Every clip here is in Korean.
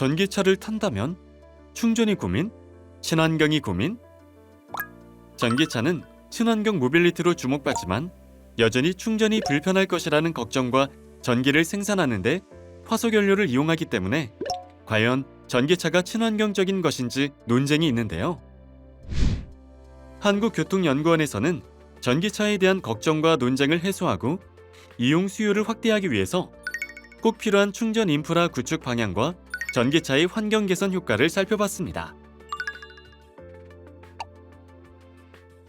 전기차를 탄다면 충전이 고민, 친환경이 고민? 전기차는 친환경 모빌리티로 주목받지만 여전히 충전이 불편할 것이라는 걱정과 전기를 생산하는데 화석 연료를 이용하기 때문에 과연 전기차가 친환경적인 것인지 논쟁이 있는데요. 한국교통연구원에서는 전기차에 대한 걱정과 논쟁을 해소하고 이용 수요를 확대하기 위해서 꼭 필요한 충전 인프라 구축 방향과 전기차의 환경 개선 효과를 살펴봤습니다.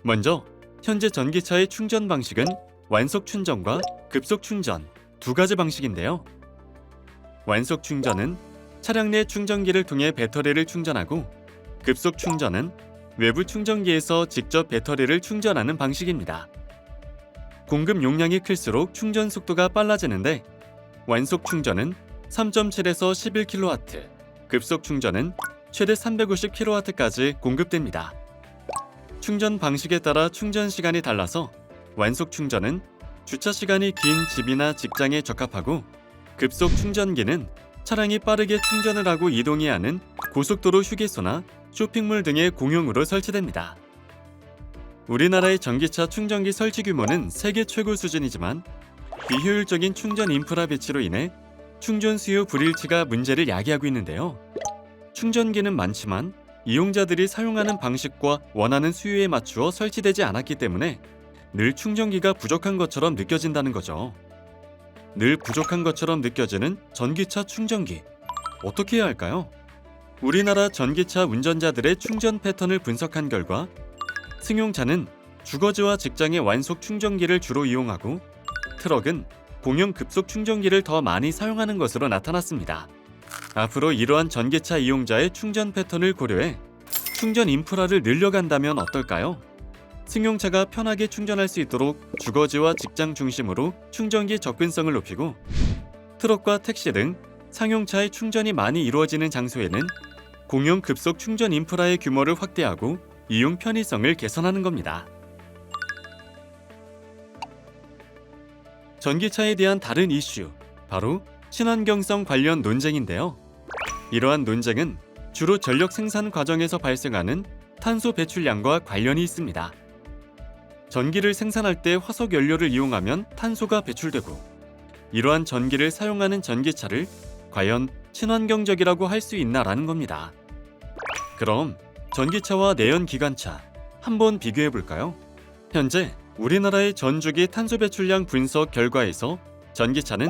먼저 현재 전기차의 충전 방식은 완속 충전과 급속 충전 두 가지 방식인데요. 완속 충전은 차량 내 충전기를 통해 배터리를 충전하고 급속 충전은 외부 충전기에서 직접 배터리를 충전하는 방식입니다. 공급 용량이 클수록 충전 속도가 빨라지는데 완속 충전은 3.7에서 11kW, 급속 충전은 최대 350kW까지 공급됩니다. 충전 방식에 따라 충전 시간이 달라서 완속 충전은 주차 시간이 긴 집이나 직장에 적합하고 급속 충전기는 차량이 빠르게 충전을 하고 이동해야 하는 고속도로 휴게소나 쇼핑몰 등의 공용으로 설치됩니다. 우리나라의 전기차 충전기 설치 규모는 세계 최고 수준이지만 비효율적인 충전 인프라 배치로 인해 충전 수요 불일치가 문제를 야기하고 있는데요. 충전기는 많지만 이용자들이 사용하는 방식과 원하는 수요에 맞추어 설치되지 않았기 때문에 늘 충전기가 부족한 것처럼 느껴진다는 거죠. 늘 부족한 것처럼 느껴지는 전기차 충전기. 어떻게 해야 할까요? 우리나라 전기차 운전자들의 충전 패턴을 분석한 결과 승용차는 주거지와 직장의 완속 충전기를 주로 이용하고 트럭은 공용 급속 충전기를 더 많이 사용하는 것으로 나타났습니다. 앞으로 이러한 전기차 이용자의 충전 패턴을 고려해 충전 인프라를 늘려간다면 어떨까요? 승용차가 편하게 충전할 수 있도록 주거지와 직장 중심으로 충전기 접근성을 높이고 트럭과 택시 등 상용차의 충전이 많이 이루어지는 장소에는 공용 급속 충전 인프라의 규모를 확대하고 이용 편의성을 개선하는 겁니다. 전기차에 대한 다른 이슈, 바로 친환경성 관련 논쟁인데요. 이러한 논쟁은 주로 전력 생산 과정에서 발생하는 탄소 배출량과 관련이 있습니다. 전기를 생산할 때 화석 연료를 이용하면 탄소가 배출되고 이러한 전기를 사용하는 전기차를 과연 친환경적이라고 할 수 있나라는 겁니다. 그럼 전기차와 내연 기관차 한번 비교해 볼까요? 현재 우리나라의 전주기 탄소 배출량 분석 결과에서 전기차는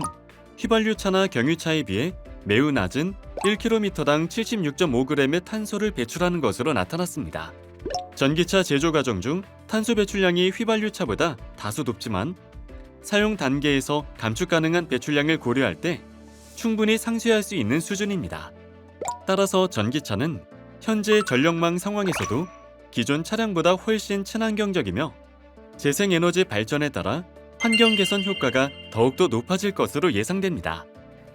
휘발유차나 경유차에 비해 매우 낮은 1km당 76.5g의 탄소를 배출하는 것으로 나타났습니다. 전기차 제조 과정 중 탄소 배출량이 휘발유차보다 다소 높지만 사용 단계에서 감축 가능한 배출량을 고려할 때 충분히 상쇄할 수 있는 수준입니다. 따라서 전기차는 현재 전력망 상황에서도 기존 차량보다 훨씬 친환경적이며 재생에너지 발전에 따라 환경 개선 효과가 더욱더 높아질 것으로 예상됩니다.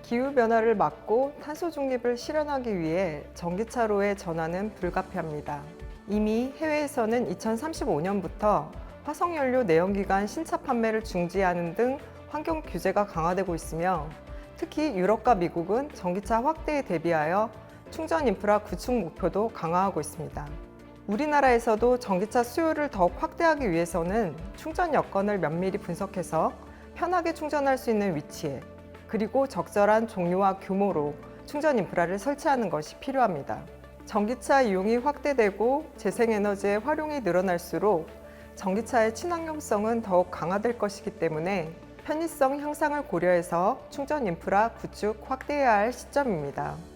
기후 변화를 막고 탄소 중립을 실현하기 위해 전기차로의 전환은 불가피합니다. 이미 해외에서는 2035년부터 화석연료 내연기관 신차 판매를 중지하는 등 환경 규제가 강화되고 있으며 특히 유럽과 미국은 전기차 확대에 대비하여 충전 인프라 구축 목표도 강화하고 있습니다. 우리나라에서도 전기차 수요를 더욱 확대하기 위해서는 충전 여건을 면밀히 분석해서 편하게 충전할 수 있는 위치에 그리고 적절한 종류와 규모로 충전 인프라를 설치하는 것이 필요합니다. 전기차 이용이 확대되고 재생에너지의 활용이 늘어날수록 전기차의 친환경성은 더욱 강화될 것이기 때문에 편의성 향상을 고려해서 충전 인프라 구축 확대해야 할 시점입니다.